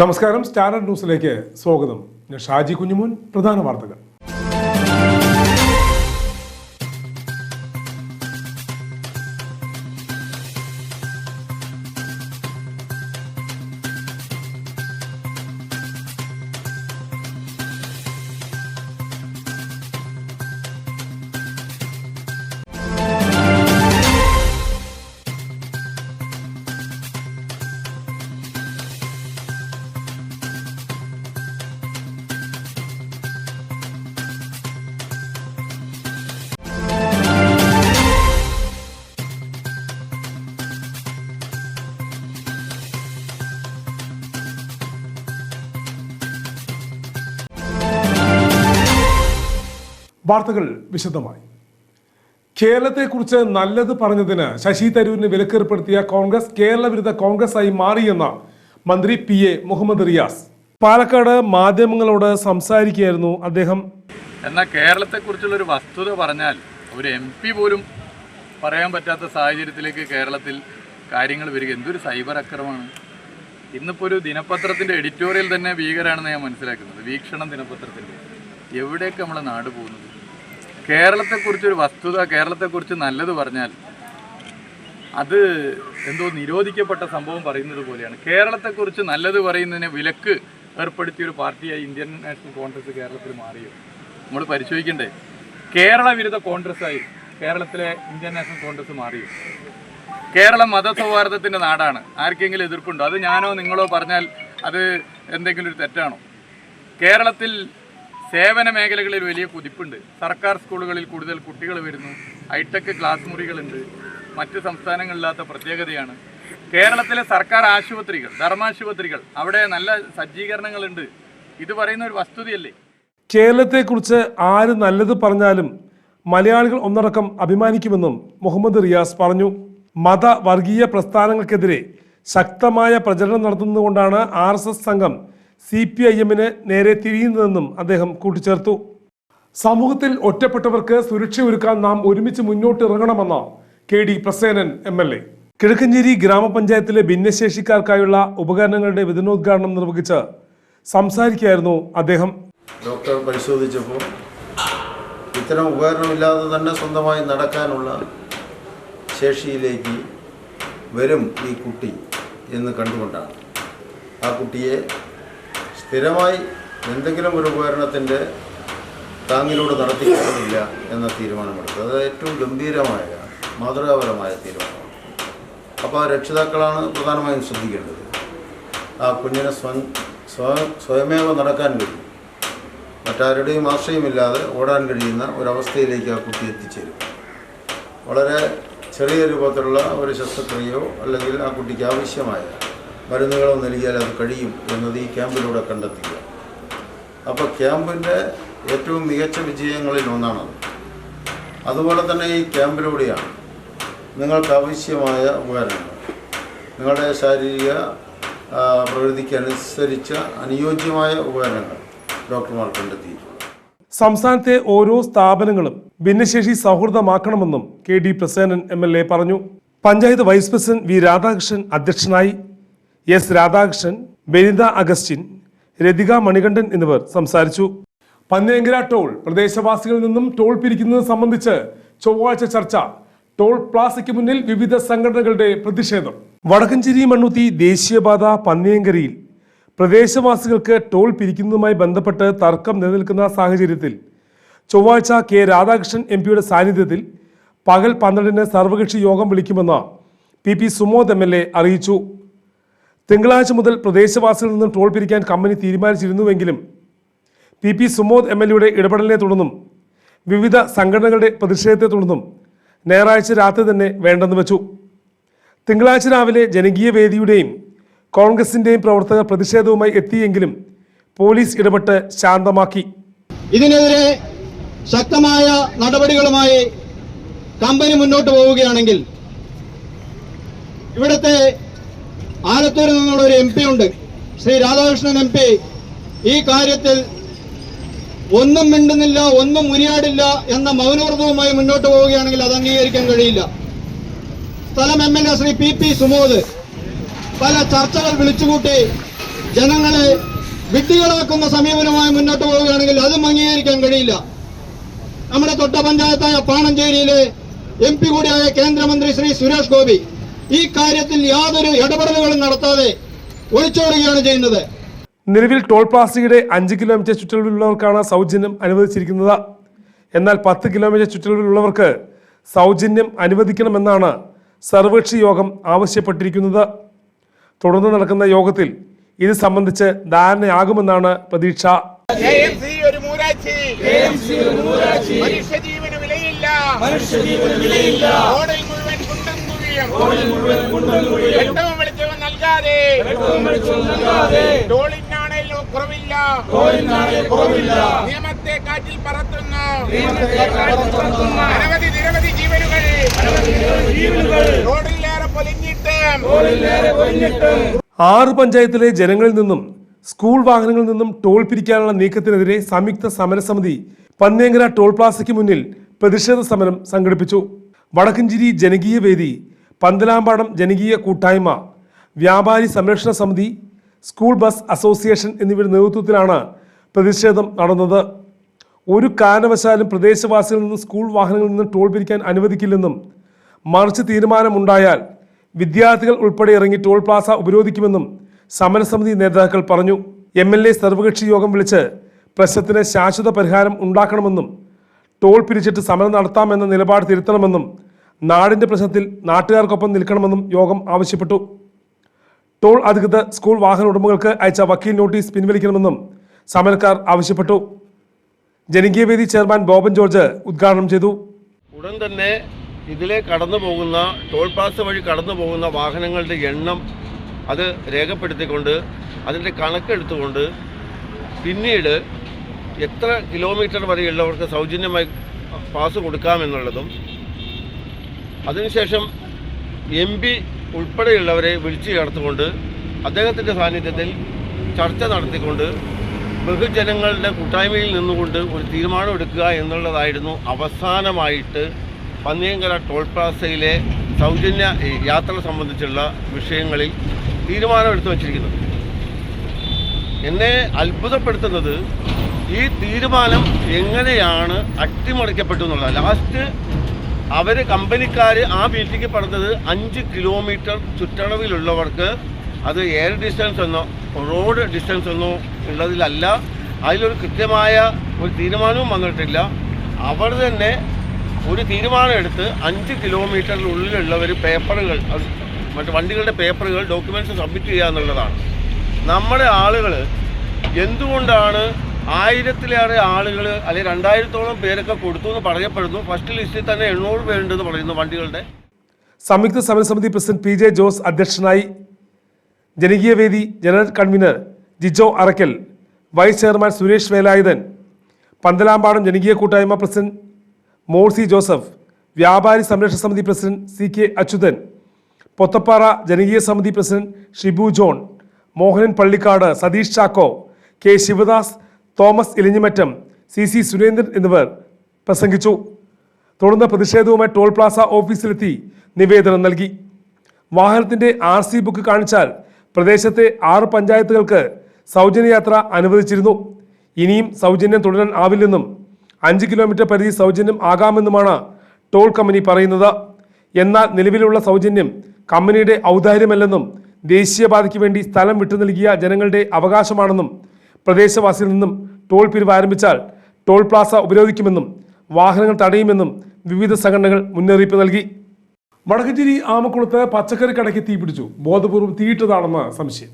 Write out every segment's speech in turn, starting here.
നമസ്കാരം സ്റ്റാൻഡേർഡ് ന്യൂസിലേക്ക് സ്വാഗതം. ഞാൻ ഷാജി കുഞ്ഞുമോൻ പ്രധാന വാർത്തകൾ. വാർത്തകൾ വിശദമായി. കേരളത്തെക്കുറിച്ച് നല്ലത് പറഞ്ഞതിന് ശശി തരൂരിന് വിലക്കേർപ്പെടുത്തിയ കോൺഗ്രസ് കേരള വിരുദ്ധ കോൺഗ്രസ് ആയി മാറിയെന്ന മന്ത്രി പി എ മുഹമ്മദ് റിയാസ്. പാലക്കാട് മാധ്യമങ്ങളോട് സംസാരിക്കുകയായിരുന്നു അദ്ദേഹം. എന്നാൽ കേരളത്തെക്കുറിച്ചുള്ള ഒരു വസ്തുത പറഞ്ഞാൽ ഒരു എം പി പോലും പറയാൻ പറ്റാത്ത സാഹചര്യത്തിലേക്ക് കേരളത്തിൽ കാര്യങ്ങൾ വരിക. എന്തൊരു സൈബർ അക്രമമാണ്. ഇന്നിപ്പോൾ ഒരു ദിനപത്രത്തിന്റെ എഡിറ്റോറിയൽ തന്നെ ഭീകരാണെന്ന് ഞാൻ മനസ്സിലാക്കുന്നത്. വീക്ഷണം ദിനപത്രത്തിന്റെ എവിടേക്ക് നമ്മളെ നാട് പോകുന്നത്? കേരളത്തെക്കുറിച്ചൊരു വസ്തുത കേരളത്തെക്കുറിച്ച് നല്ലത് പറഞ്ഞാൽ അത് എന്തോ നിരോധിക്കപ്പെട്ട സംഭവം പറയുന്നത് പോലെയാണ്. കേരളത്തെക്കുറിച്ച് നല്ലത് പറയുന്നതിന് വിലക്ക് ഏർപ്പെടുത്തിയ ഒരു പാർട്ടിയായി ഇന്ത്യൻ നാഷണൽ കോൺഗ്രസ് കേരളത്തിൽ മാറിയോ നമ്മൾ പരിശോധിക്കണ്ടേ? കേരള വിരുദ്ധ കോൺഗ്രസ്സായി കേരളത്തിലെ ഇന്ത്യൻ നാഷണൽ കോൺഗ്രസ് മാറിയോ കേരളം മതസൗഹാർദ്ദത്തിന്റെ നാടാണ്. ആർക്കെങ്കിലും എതിർപ്പുണ്ടോ? അത് ഞാനോ നിങ്ങളോ പറഞ്ഞാൽ അത് എന്തെങ്കിലും ഒരു തെറ്റാണോ? കേരളത്തിൽ സേവന മേഖലകളിൽ വലിയ കുതിപ്പുണ്ട്. സർക്കാർ സ്കൂളുകളിൽ കൂടുതൽ കുട്ടികൾ വരുന്നു. ഹൈടെക് ക്ലാസ് മുറികളുണ്ട്. മറ്റ് സംസ്ഥാനങ്ങളില്ലാത്ത പ്രത്യേകതയാണ്. കേരളത്തിലെ സർക്കാർ ആശുപത്രികൾ ധർമാശുപത്രികൾ അവിടെ നല്ല സജ്ജീകരണങ്ങളുണ്ട്. ഇത് പറയുന്ന ഒരു വസ്തുതയല്ലേ? കേരളത്തെക്കുറിച്ച് ആര് നല്ലത് പറഞ്ഞാലും മലയാളികൾ ഒന്നടക്കം അഭിമാനിക്കുമെന്നും മുഹമ്മദ് റിയാസ് പറഞ്ഞു. മത വർഗീയ പ്രസ്ഥാനങ്ങൾക്കെതിരെ ശക്തമായ പ്രചരണം നടത്തുന്നതുകൊണ്ടാണ് ആർ എസ് എസ് സംഘം സി പി ഐ എമ്മിന് നേരെ തിരിയുന്നതെന്നും അദ്ദേഹം കൂട്ടിച്ചേർത്തു. സമൂഹത്തിൽ ഒറ്റപ്പെട്ടവർക്ക് സുരക്ഷയൊരുക്കാൻ നാം ഒരുമിച്ച് മുന്നോട്ടിറങ്ങണമെന്ന് K D Prasenan M L A. Kizhakkanchery ഗ്രാമപഞ്ചായത്തിലെ ഭിന്നശേഷിക്കാർക്കായുള്ള ഉപകരണങ്ങളുടെ വിതരണോദ്ഘാടനം നിർവഹിച്ച് സംസാരിക്കുകയായിരുന്നു അദ്ദേഹം. ഡോക്ടർ പരിശോധിച്ചപ്പോൾ ഇത്തരം ഉപകരണമില്ലാതെ തന്നെ സ്വന്തമായി നടക്കാനുള്ള ശേഷിയിലേക്ക് വരും ഈ കുട്ടി എന്ന് കണ്ടുകൊണ്ടാണ്. ആ കുട്ടിയെ സ്ഥിരമായി എന്തെങ്കിലും ഒരു ഉപകരണത്തിന്റെ താങ്ങിലൂടെ നടത്തിക്കാനില്ല എന്ന തീരുമാനമെടുത്തു അത് ഏറ്റവും ഗംഭീരമായ മാതൃകാപരമായ തീരുമാനമാണ്. അപ്പോൾ രക്ഷിതാക്കളാണ് പ്രധാനമായും ശ്രദ്ധിക്കേണ്ടത്. ആ കുഞ്ഞിനെ സ്വയം സ്വയം സ്വയമേവ നടക്കാൻ കഴിയും. മറ്റാരുടെയും ആശ്രയമില്ലാതെ ഓടാൻ കഴിയുന്ന ഒരവസ്ഥയിലേക്ക് ആ കുട്ടി എത്തിച്ചേരും. വളരെ ചെറിയ രൂപത്തിലുള്ള ഒരു ശസ്ത്രക്രിയയോ അല്ലെങ്കിൽ ആ കുട്ടിക്ക് ആവശ്യമായ മരുന്നുകളോ നൽകിയാൽ അത് കഴിയും എന്നത് ഈ ക്യാമ്പിലൂടെ കണ്ടെത്തുക അപ്പോൾ ക്യാമ്പിന്റെ ഏറ്റവും മികച്ച വിജയങ്ങളിൽ ഒന്നാണത്. അതുപോലെ തന്നെ ഈ ക്യാമ്പിലൂടെയാണ് നിങ്ങൾക്ക് ആവശ്യമായ ഉപകരണങ്ങൾ. നിങ്ങളുടെ ശാരീരിക പ്രകൃതിക്കനുസരിച്ച അനുയോജ്യമായ ഉപകരണങ്ങൾ ഡോക്ടർമാർ കണ്ടെത്തിയിട്ടുള്ളത് സംസ്ഥാനത്തെ ഓരോ സ്ഥാപനങ്ങളും ഭിന്നശേഷി സൗഹൃദമാക്കണമെന്നും K D Prasenan M L A പറഞ്ഞു. Panchayat vice president V Radhakrishnan അധ്യക്ഷനായി എസ് രാധാകൃഷ്ണൻ ബെനിത അഗസ്റ്റിൻ രതിക മണികണ്ഠൻ എന്നിവർ സംസാരിച്ചു. പന്നിയങ്കര ടോൾ പ്രദേശവാസികളിൽ നിന്നും ടോൾ പിരിക്കുന്നത് സംബന്ധിച്ച് ചൊവ്വാഴ്ച ചർച്ച. ടോൾ പ്ലാസയ്ക്ക് മുന്നിൽ വിവിധ സംഘടനകളുടെ പ്രതിഷേധം. വടക്കഞ്ചേരി മണ്ണുത്തി ദേശീയപാത പന്നിയങ്കരയിൽ പ്രദേശവാസികൾക്ക് ടോൾ പിരിക്കുന്നതുമായി ബന്ധപ്പെട്ട് തർക്കം നിലനിൽക്കുന്ന സാഹചര്യത്തിൽ ചൊവ്വാഴ്ച കെ രാധാകൃഷ്ണൻ എം പിയുടെ സാന്നിധ്യത്തിൽ പകൽ പന്ത്രണ്ടിന് സർവകക്ഷി യോഗം വിളിക്കുമെന്ന് P P Sumod M L A അറിയിച്ചു. തിങ്കളാഴ്ച മുതൽ പ്രദേശവാസികളിൽ നിന്നും ടോൾ പിരിക്കാൻ company തീരുമാനിച്ചിരുന്നുവെങ്കിലും P P Sumod M L എയുടെ ഇടപെടലിനെ തുടർന്നും വിവിധ സംഘടനകളുടെ പ്രതിഷേധത്തെ തുടർന്നും ഞായറാഴ്ച രാത്രി തന്നെ വേണ്ടെന്ന് വെച്ചു. തിങ്കളാഴ്ച രാവിലെ ജനകീയ വേദിയുടെയും കോൺഗ്രസിന്റെയും പ്രവർത്തകർ പ്രതിഷേധവുമായി എത്തിയെങ്കിലും പോലീസ് ഇടപെട്ട് ശാന്തമാക്കി. ഇതിനെതിരെ ശക്തമായ നടപടികളുമായി കമ്പനി മുന്നോട്ട് പോവുകയാണെങ്കിൽ ഇവിടുത്തെ ആലത്തൂരിൽ നിന്നുള്ള ഒരു എം പി ഉണ്ട്. Shri Radhakrishnan M P. ഈ കാര്യത്തിൽ ഒന്നും മിണ്ടുന്നില്ല ഒന്നും മുനിയാടില്ല എന്ന മൗനവ്രതവുമായി മുന്നോട്ട് പോവുകയാണെങ്കിൽ അത് അംഗീകരിക്കാൻ കഴിയില്ല. സ്ഥലം M L A Shri P P Sumod. പല ചർച്ചകൾ വിളിച്ചുകൂട്ടി ജനങ്ങളെ വിഡ്ഢികളാക്കുന്ന സമീപനമായി മുന്നോട്ട് പോവുകയാണെങ്കിൽ അതും അംഗീകരിക്കാൻ കഴിയില്ല. നമ്മുടെ തൊട്ട പഞ്ചായത്തായ പാണഞ്ചേരിയിലെ എം പി കൂടിയായ കേന്ദ്രമന്ത്രി ശ്രീ സുരേഷ് ഗോപി ഈ കാര്യത്തിൽ യാതൊരു ഇടപെടലുകളും നടത്താതെ ഒളിച്ചോടുകയാണ് ചെയ്യുന്നത്. നിലവിൽ ടോൾ പ്ലാസയുടെ അഞ്ച് കിലോമീറ്റർ ചുറ്റളവിലുള്ളവർക്കാണ് സൗജന്യം അനുവദിച്ചിരിക്കുന്നത്. എന്നാൽ പത്ത് കിലോമീറ്റർ ചുറ്റളവിലുള്ളവർക്ക് സൗജന്യം അനുവദിക്കണമെന്നാണ് സർവകക്ഷി യോഗം ആവശ്യപ്പെട്ടിരിക്കുന്നത്. തുടർന്ന് നടക്കുന്ന യോഗത്തിൽ ഇത് സംബന്ധിച്ച് ധാരണയാകുമെന്നാണ് പ്രതീക്ഷ. മനുഷ്യജീവന് വിലയില്ല. മനുഷ്യജീവന് വിലയില്ല. കുഴിയും വെട്ടവും വെളിച്ചവും നൽകാതെ ടോളിനാണേലും കുറവില്ല നിയമത്തെ കാറ്റിൽ പറത്തുന്നു അനവധി നിരവധി ജീവനുകൾ റോഡിലേറെ പൊലിഞ്ഞിട്ട് ആറ് പഞ്ചായത്തിലെ ജനങ്ങളിൽ നിന്നും സ്കൂൾ വാഹനങ്ങളിൽ നിന്നും ടോൾ പിരിക്കാനുള്ള നീക്കത്തിനെതിരെ സംയുക്ത സമരസമിതി പന്നേങ്കര ടോൾ പ്ലാസയ്ക്ക് മുന്നിൽ പ്രതിഷേധ സമരം സംഘടിപ്പിച്ചു. വടക്കഞ്ചേരി ജനകീയ വേദി പന്തലാമ്പാടം ജനകീയ കൂട്ടായ്മ വ്യാപാരി സംരക്ഷണ സമിതി സ്കൂൾ ബസ് അസോസിയേഷൻ എന്നിവയുടെ നേതൃത്വത്തിലാണ് പ്രതിഷേധം നടന്നത്. ഒരു കാരണവശാലും പ്രദേശവാസികളിൽ നിന്നും സ്കൂൾ വാഹനങ്ങളിൽ നിന്നും ടോൾ പിരിക്കാൻ അനുവദിക്കില്ലെന്നും മറിച്ച് തീരുമാനമുണ്ടായാൽ വിദ്യാർത്ഥികൾ ഉൾപ്പെടെ ഇറങ്ങി ടോൾ പ്ലാസ ഉപരോധിക്കുമെന്നും സമരസമിതി നേതാക്കൾ പറഞ്ഞു. എം എൽ എ സർവകക്ഷി യോഗം വിളിച്ച് പ്രശ്നത്തിന് ശാശ്വത പരിഹാരം ഉണ്ടാക്കണമെന്നും ടോൾ പിരിച്ചിട്ട് സമരം നടത്താമെന്ന നിലപാട് തിരുത്തണമെന്നും നാടിന്റെ പ്രശ്നത്തിൽ നാട്ടുകാർക്കൊപ്പം നിൽക്കണമെന്നും യോഗം ആവശ്യപ്പെട്ടു. ടോൾ അധികൃതർ സ്കൂൾ വാഹന ഉടമകൾക്ക് അയച്ച വക്കീൽ നോട്ടീസ് പിൻവലിക്കണമെന്നും സമരക്കാർ ആവശ്യപ്പെട്ടു. ജനകീയവേദി ചെയർമാൻ ബോബൻ ജോർജ് ഉദ്ഘാടനം ചെയ്തു. ഉടൻ തന്നെ ഇതിലെ കടന്നു പോകുന്ന ടോൾ പ്ലാസ വഴി കടന്നു പോകുന്ന വാഹനങ്ങളുടെ എണ്ണം അത് രേഖപ്പെടുത്തിക്കൊണ്ട് അതിന്റെ കണക്കെടുത്തുകൊണ്ട് പിന്നീട് എത്ര കിലോമീറ്റർ വരെയുള്ളവർക്ക് സൗജന്യമായി പാസ് കൊടുക്കാമെന്നുള്ളതും അതിനുശേഷം എം പി ഉൾപ്പെടെയുള്ളവരെ വിളിച്ചു ചേർത്തുകൊണ്ട് അദ്ദേഹത്തിന്റെ സാന്നിധ്യത്തിൽ ചർച്ച നടത്തിക്കൊണ്ട് ബഹുജനങ്ങളുടെ കൂട്ടായ്മയിൽ നിന്നുകൊണ്ട് ഒരു തീരുമാനം എടുക്കുക എന്നുള്ളതായിരുന്നു അവസാനമായിട്ട് പന്നിയങ്കര ടോൾ പ്ലാസയിലെ സൗജന്യ യാത്ര സംബന്ധിച്ചുള്ള വിഷയങ്ങളിൽ തീരുമാനമെടുത്തു വച്ചിരിക്കുന്നത്. എന്നെ അത്ഭുതപ്പെടുത്തുന്നത് ഈ തീരുമാനം എങ്ങനെയാണ് അട്ടിമറിക്കപ്പെട്ടു എന്നുള്ളത് ലാസ്റ്റ് അവർ കമ്പനിക്കാർ ആ മീറ്റിംഗ് പറഞ്ഞത് അഞ്ച് കിലോമീറ്റർ ചുറ്റളവിലുള്ളവർക്ക് അത് എയർ ഡിസ്റ്റൻസ് എന്നോ റോഡ് ഡിസ്റ്റൻസ് എന്നോ ഉള്ളതിലല്ല. അതിലൊരു കൃത്യമായ ഒരു തീരുമാനവും വന്നിട്ടില്ല. അവർ തന്നെ ഒരു തീരുമാനം എടുത്ത് അഞ്ച് കിലോമീറ്ററിനുള്ളിലുള്ളവർ പേപ്പറുകൾ മറ്റു വണ്ടികളുടെ പേപ്പറുകൾ ഡോക്യുമെന്റ്സ് സബ്മിറ്റ് ചെയ്യുക എന്നുള്ളതാണ്. നമ്മുടെ ആളുകൾ എന്തുകൊണ്ടാണ് ആയിരത്തിലേറെ ആളുകൾ അല്ലെങ്കിൽ രണ്ടായിരത്തോളം പേരൊക്കെ കൊടുത്തു എന്ന് പറയപ്പെടുന്നു. ഫസ്റ്റ് ലിസ്റ്റിൽ തന്നെ എണ്ണൂറ് പേരുണ്ടെന്ന് പറയുന്നു വണ്ടികളുടെ. സംയുക്ത സമരസമിതി പ്രസിഡന്റ് പി ജെ ജോസ് അധ്യക്ഷനായി ജനകീയ വേദി general convener Jijo Arakkal vice chairman Suresh Velayudhan Panthalampadam ജനകീയ കൂട്ടായ്മ പ്രസിഡന്റ് മോഴ്സി ജോസഫ് വ്യാപാരി സംരക്ഷണ സമിതി president C K Achuthan Pothappara ജനകീയ സമിതി president Shibu John Mohanan Pallikkad Sathish Chacko K Sivadas Thomas Ilinjimattam C C Surendran എന്നിവർ പ്രസംഗിച്ചു. തുടർന്ന് പ്രതിഷേധവുമായി ടോൾ പ്ലാസ ഓഫീസിലെത്തി നിവേദനം നൽകി. വാഹനത്തിന്റെ ആർ സി ബുക്ക് കാണിച്ചാൽ പ്രദേശത്തെ ആറ് പഞ്ചായത്തുകൾക്ക് സൗജന്യയാത്ര അനുവദിച്ചിരുന്നു. ഇനിയും സൗജന്യം തുടരാൻ ആവില്ലെന്നും അഞ്ച് കിലോമീറ്റർ പരിധി സൗജന്യം ആകാമെന്നുമാണ് ടോൾ കമ്പനി പറയുന്നത്. എന്നാൽ നിലവിലുള്ള സൗജന്യം കമ്പനിയുടെ ഔദാര്യമല്ലെന്നും ദേശീയപാതയ്ക്ക് വേണ്ടി സ്ഥലം വിട്ടു നൽകിയ ജനങ്ങളുടെ അവകാശമാണെന്നും പ്രദേശവാസിയിൽ നിന്നും ടോൾ പിരിവ് ആരംഭിച്ചാൽ ടോൾ പ്ലാസ ഉപരോധിക്കുമെന്നും വാഹനങ്ങൾ തടയുമെന്നും വിവിധ സംഘടനകൾ മുന്നറിയിപ്പ് നൽകി. വടക്കഞ്ചേരി ആമക്കുളത്ത് പച്ചക്കറി കടയ്ക്ക് തീപിടിച്ചു ബോധപൂർവം തീയിട്ടതാണെന്ന് സംശയം.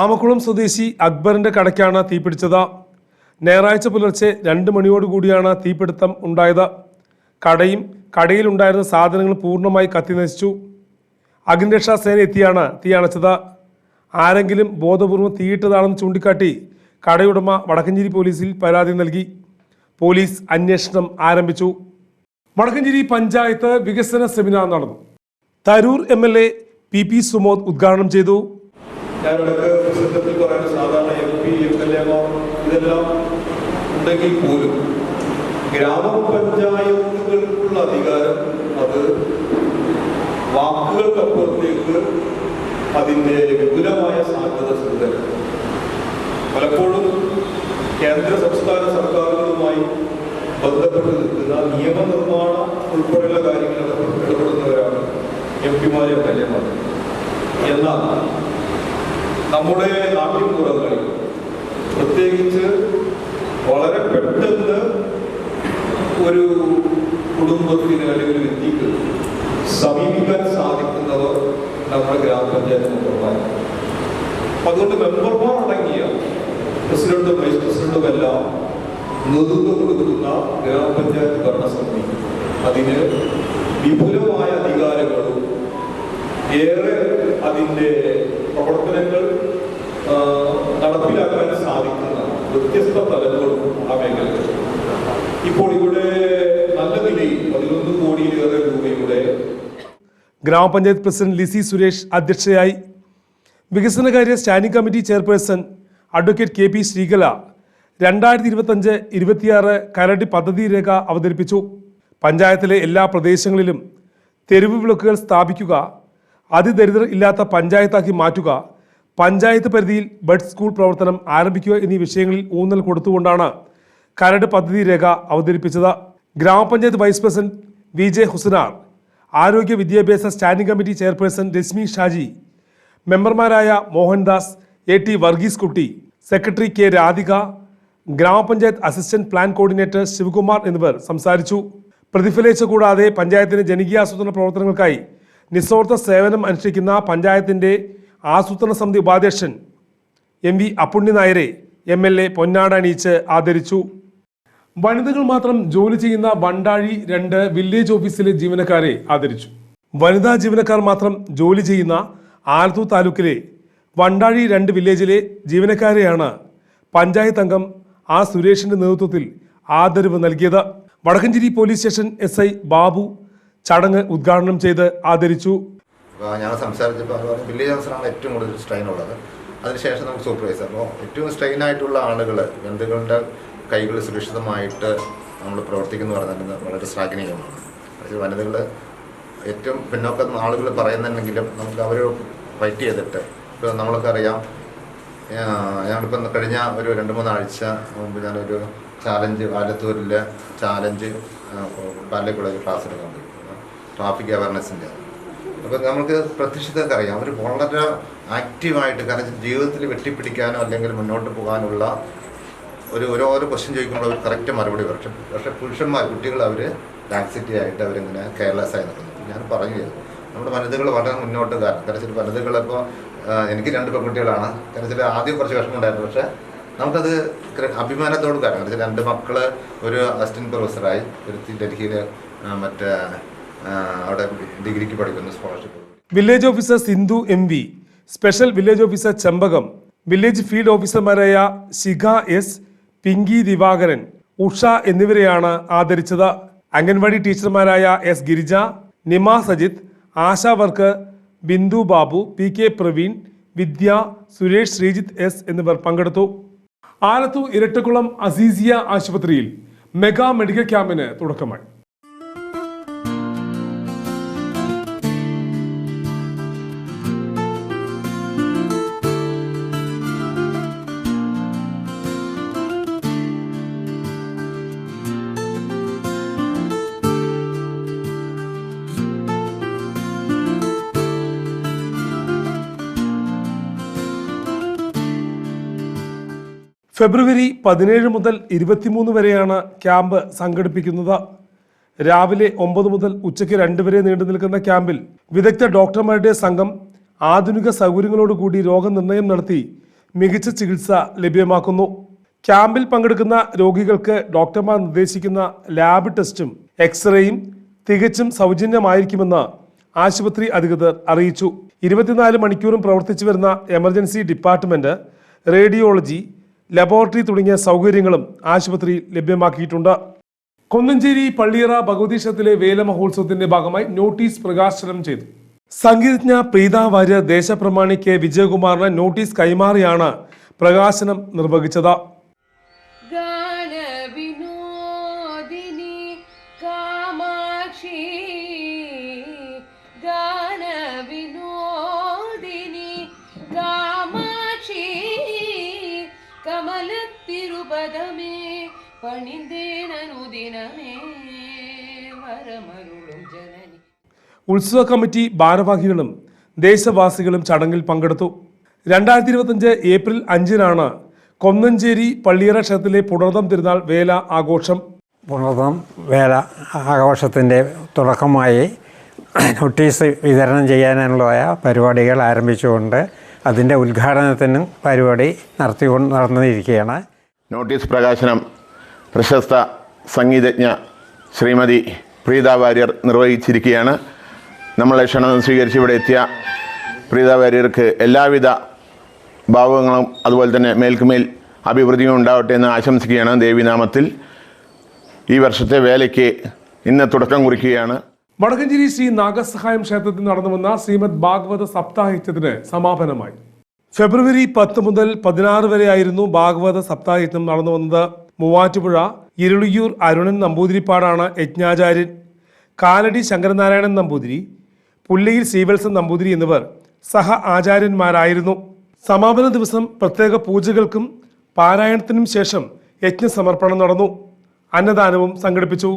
ആമക്കുളം സ്വദേശി അക്ബറിന്റെ കടയ്ക്കാണ് തീപിടിച്ചത് ഞായറാഴ്ച പുലർച്ചെ രണ്ട് മണിയോടുകൂടിയാണ് തീപിടുത്തം ഉണ്ടായത്. കടയും കടയിലുണ്ടായിരുന്ന സാധനങ്ങൾ പൂർണമായി കത്തിനശിച്ചു അഗ്നിരക്ഷാ സേന എത്തിയാണ് തീ അണച്ചത് ആരെങ്കിലും ബോധപൂർവം തീയിട്ടതാണെന്ന് ചൂണ്ടിക്കാട്ടി കടയുടമ വടക്കഞ്ചേരി പോലീസിൽ പരാതി നൽകി. പോലീസ് അന്വേഷണം ആരംഭിച്ചു. വടക്കഞ്ചേരി പഞ്ചായത്ത് വികസന സെമിനാർ നടന്നു. Tarur M L A P P Sumod ഉദ്ഘാടനം ചെയ്തു. ഗ്രാമപഞ്ചായത്ത് ഇതെല്ലാം ഉണ്ടെങ്കിൽ പോലും ഗ്രാമപഞ്ചായത്തുകൾക്കുള്ള അധികാരം അത് വാക്കുകൾക്കപ്പുറത്തേക്ക് അതിന്റെ വിപുലമായ സാധ്യത കൂടുതലാണ് പലപ്പോഴും കേന്ദ്ര സംസ്ഥാന സർക്കാരുകളുമായി ബന്ധപ്പെട്ട് നിൽക്കുന്ന നിയമനിർമ്മാണം ഉൾപ്പെടെയുള്ള കാര്യങ്ങളിൽ ഇടപെടുന്നവരാണ് എം പിമാരെ എം എന്നാൽ നമ്മുടെ നാട്ടിൻപുറങ്ങളിൽ പ്രത്യേകിച്ച് വളരെ പെട്ടെന്ന് ഒരു നമ്മുടെ ഗ്രാമപഞ്ചായത്ത് മെമ്പർമാരാണ് അപ്പൊ അതുകൊണ്ട് മെമ്പർമാർ അടങ്ങിയ പ്രസിഡന്റും വൈസ് പ്രസിഡന്റും എല്ലാം നേതൃത്വം കൊടുക്കുന്ന ഗ്രാമപഞ്ചായത്ത് ഭരണസമിതി അതിന് വിപുലമായ അധികാരങ്ങളും ഏറെ അതിന്റെ പ്രവർത്തനങ്ങൾ നടപ്പിലാക്കാൻ സാധിക്കുന്ന വ്യത്യസ്ത തലങ്ങളും ആ മേഖലകൾ ഇപ്പോൾ ഇവിടെ നല്ല നിലയിൽ പതിനൊന്ന് കോടിയിലേറെ രൂപയുടെ ഗ്രാമപഞ്ചായത്ത് പ്രസിഡന്റ് ലിസി സുരേഷ് അധ്യക്ഷയായി വികസനകാര്യ standing committee chairperson advocate K P Sreekala രണ്ടായിരത്തി ഇരുപത്തഞ്ച് ഇരുപത്തിയാറ് കരടി പദ്ധതി രേഖ അവതരിപ്പിച്ചു. പഞ്ചായത്തിലെ എല്ലാ പ്രദേശങ്ങളിലും തെരുവ് വിളക്കുകൾ സ്ഥാപിക്കുക അതിദരിദ്രർ ഇല്ലാത്ത പഞ്ചായത്താക്കി മാറ്റുക പഞ്ചായത്ത് പരിധിയിൽ ബഡ് സ്കൂൾ പ്രവർത്തനം ആരംഭിക്കുക എന്നീ വിഷയങ്ങളിൽ ഊന്നൽ കൊടുത്തുകൊണ്ടാണ് കരട് പദ്ധതി രേഖ അവതരിപ്പിച്ചത്. ഗ്രാമപഞ്ചായത്ത് vice president V J Husanar ആരോഗ്യ വിദ്യാഭ്യാസ standing committee chairperson Reshmi Shaji മെമ്പർമാരായ മോഹൻദാസ് എ ടി വർഗീസ് കുട്ടി സെക്രട്ടറി കെ രാധിക ഗ്രാമപഞ്ചായത്ത് അസിസ്റ്റന്റ് പ്ലാൻ കോർഡിനേറ്റർ ശിവകുമാർ എന്നിവർ സംസാരിച്ചു. പ്രതിഫലിച്ച കൂടാതെ പഞ്ചായത്തിന്റെ ജനകീയ ആസൂത്രണ പ്രവർത്തനങ്ങൾക്കായി നിസ്വാർത്ഥ സേവനം അനുഷ്ഠിക്കുന്ന പഞ്ചായത്തിന്റെ ആസൂത്രണ സമിതി ഉപാധ്യക്ഷൻ എം വി അപ്പുണ്ണി നായരെ എം എൽ എ പൊന്നാട അണിയിച്ച് ആദരിച്ചു. വനിതകൾ മാത്രം ജോലി ചെയ്യുന്ന വണ്ടാഴി രണ്ട് വില്ലേജ് ഓഫീസിലെ ജീവനക്കാരെ ആദരിച്ചു. വനിതാ ജീവനക്കാർ മാത്രം ജോലി ചെയ്യുന്ന ആലത്തൂർ താലൂക്കിലെ വണ്ടാഴി രണ്ട് വില്ലേജിലെ ജീവനക്കാരെയാണ് പഞ്ചായത്ത് അംഗം ആ സുരേഷിന്റെ നേതൃത്വത്തിൽ ആദരവ് നൽകിയത്. Vadakkanchery police station S I Babu ചടങ്ങ് ഉദ്ഘാടനം ചെയ്ത് ആദരിച്ചു. ഞാൻ സംസാരിച്ചപ്പോൾ വില്ലേജ് ഓഫീസറാണ് ഏറ്റവും കൂടുതൽ സ്ട്രെയിൻ ഉള്ളത്. അതിനുശേഷം നമുക്ക് സൂപ്പർവൈസർ അപ്പോൾ ഏറ്റവും സ്ട്രെയിൻ ആയിട്ടുള്ള ആളുകൾ ബന്ധുക്കളുടെ കൈകൾ സുരക്ഷിതമായിട്ട് നമ്മൾ പ്രവർത്തിക്കുന്നു പറഞ്ഞാൽ വളരെ ശ്ലാഘനീയമാണ്. വനിതകൾ ഏറ്റവും പിന്നോക്ക ആളുകൾ പറയുന്നുണ്ടെങ്കിലും നമുക്ക് അവർ ഫൈറ്റ് ചെയ്തിട്ട് ഇപ്പോൾ നമ്മളൊക്കെ അറിയാം ഞങ്ങളിപ്പം കഴിഞ്ഞ ഒരു രണ്ട് മൂന്നാഴ്ച മുമ്പ് ഞാനൊരു ചാലഞ്ച് ആലത്തൂരിലെ ചാലഞ്ച് പാലേ കോളേജ് ക്ലാസ് എടുക്കാൻ ട്രാഫിക് അവയർനെസ്സിന്റെ അപ്പോൾ നമുക്ക് പ്രത്യക്ഷത്തൊക്കെ അറിയാം അവർ വളരെ ആക്റ്റീവായിട്ട് കാരണം ജീവിതത്തിൽ വെട്ടിപ്പിടിക്കാനോ അല്ലെങ്കിൽ മുന്നോട്ട് പോകാനുള്ള ഒരു ഓരോരോ ക്വസ്റ്റ്യൻ ചോദിക്കുമ്പോൾ അവർ കറക്റ്റ് മറുപടി പക്ഷെ പക്ഷേ പുരുഷന്മാർ കുട്ടികൾ അവർ ആക്സിറ്റി ആയിട്ട് അവരിങ്ങനെ കെയർലെസ് ആയി നിൽക്കുന്നു. ഞാൻ പറഞ്ഞു നമ്മുടെ വനിതകൾ വളരെ മുന്നോട്ട് കാരണം കാരണം ചില വനിതകളിപ്പോൾ എനിക്ക് രണ്ട് പെൺകുട്ടികളാണ്. കാരണം ചില ആദ്യം കുറച്ച് വിഷമമുണ്ടായിരുന്നു. പക്ഷേ നമുക്കത് അഭിമാനത്തോട് കാരണം കാരണം രണ്ട് മക്കൾ ഒരു അസിസ്റ്റന്റ് പ്രൊഫസറായി ഒരു ഡൽഹിയിൽ മറ്റേ അവിടെ ഡിഗ്രിക്ക് പഠിക്കുന്നു scholarship village officer Sindhu M V special village officer Chembakam village field ഓഫീസർമാരായ ശിഖ എസ് പിങ്കി ദിവാകരൻ ഉഷ എന്നിവരെയാണ് ആദരിച്ചത്. Anganwadi ടീച്ചർമാരായ S Girija Nima Sajith Asha work Bindu Babu P K Praveen Vidya Suresh Sreejith S എന്നിവർ പങ്കെടുത്തു. ആലത്തൂർ ഇരട്ടക്കുളം അസീസിയ ആശുപത്രിയിൽ മെഗാ മെഡിക്കൽ ക്യാമ്പിന് തുടക്കമായി. ഫെബ്രുവരി പതിനേഴ് മുതൽ ഇരുപത്തിമൂന്ന് വരെയാണ് ക്യാമ്പ് സംഘടിപ്പിക്കുന്നത്. രാവിലെ ഒമ്പത് മുതൽ ഉച്ചയ്ക്ക് രണ്ട് വരെ നീണ്ടു നിൽക്കുന്ന ക്യാമ്പിൽ വിദഗ്ധ ഡോക്ടർമാരുടെ സംഘം ആധുനിക സൗകര്യങ്ങളോടുകൂടി രോഗനിർണയം നടത്തി മികച്ച ചികിത്സ ലഭ്യമാക്കുന്നു. ക്യാമ്പിൽ പങ്കെടുക്കുന്ന രോഗികൾക്ക് ഡോക്ടർമാർ നിർദ്ദേശിക്കുന്ന ലാബ് ടെസ്റ്റും എക്സ്റേയും തികച്ചും സൗജന്യമായിരിക്കുമെന്ന് ആശുപത്രി അധികൃതർ അറിയിച്ചു. ഇരുപത്തിനാല് മണിക്കൂറും പ്രവർത്തിച്ചു വരുന്ന എമർജൻസി ഡിപ്പാർട്ട്മെന്റ് റേഡിയോളജി ലബോറട്ടറി തുടങ്ങിയ സൗകര്യങ്ങളും ആശുപത്രി ലഭ്യമാക്കിയിട്ടുണ്ട്. കൊന്നഞ്ചേരി പള്ളിയറ ഭഗവതീശത്തിലെ വേല മഹോത്സവത്തിന്റെ ഭാഗമായി നോട്ടീസ് പ്രകാശനം ചെയ്തു. സംഗീതജ്ഞ പ്രീത വാര്യർ ദേശപ്രമാണി കെ വിജയകുമാറിന് നോട്ടീസ് കൈമാറിയാണ് പ്രകാശനം നിർവഹിച്ചത്. ഉത്സവ കമ്മിറ്റി ഭാരവാഹികളും ദേശവാസികളും ചടങ്ങിൽ പങ്കെടുത്തു. രണ്ടായിരത്തി ഇരുപത്തഞ്ച് ഏപ്രിൽ അഞ്ചിനാണ് കൊന്നഞ്ചേരി പള്ളിയറ ക്ഷേത്രത്തിലെ പുണർദം തിരുനാൾ വേല ആഘോഷം. പുണർദം വേല ആഘോഷത്തിന്റെ തുടക്കമായി നോട്ടീസ് വിതരണം ചെയ്യാനുള്ളതായ പരിപാടികൾ ആരംഭിച്ചുകൊണ്ട് അതിന്റെ ഉദ്ഘാടനത്തിനും പരിപാടി നടത്തിക്കൊണ്ട് നടന്നിരിക്കുകയാണ്. നോട്ടീസ് പ്രകാശനം പ്രശസ്ത സംഗീതജ്ഞ ശ്രീമതി പ്രീത വാര്യർ നിർവഹിച്ചിരിക്കുകയാണ്. നമ്മളെ ക്ഷണം സ്വീകരിച്ച് ഇവിടെ എത്തിയ പ്രീത വാര്യർക്ക് എല്ലാവിധ ഭാവങ്ങളും അതുപോലെ തന്നെ മേൽക്കുമേൽ അഭിവൃദ്ധിയും ഉണ്ടാവട്ടെ എന്ന് ആശംസിക്കുകയാണ് ദേവിനാമത്തിൽ. ഈ വർഷത്തെ വേലയ്ക്ക് ഇന്ന് തുടക്കം കുറിക്കുകയാണ്. വടക്കഞ്ചേരി ശ്രീ നാഗസഹായം ക്ഷേത്രത്തിൽ നടന്നു വന്ന ശ്രീമദ് ഭാഗവത സപ്താഹയജ്ഞത്തിന് സമാപനമായി. ഫെബ്രുവരി പത്ത് മുതൽ പതിനാറ് വരെയായിരുന്നു ഭാഗവത സപ്താഹയജ്ഞം നടന്നു വന്നത്. മൂവാറ്റുപുഴ ഇരുളിയൂർ അരുണൻ നമ്പൂതിരിപ്പാടാണ് യജ്ഞാചാര്യൻ. കാലടി ശങ്കരനാരായണൻ നമ്പൂതിരി പുല്ലയിൽ ശ്രീവത്സൻ നമ്പൂതിരി എന്നിവർ സഹ ആചാര്യന്മാരായിരുന്നു. സമാപന ദിവസം പ്രത്യേക പൂജകൾക്കും പാരായണത്തിനും ശേഷം യജ്ഞസമർപ്പണം നടന്നു. അന്നദാനവും സംഘടിപ്പിച്ചു.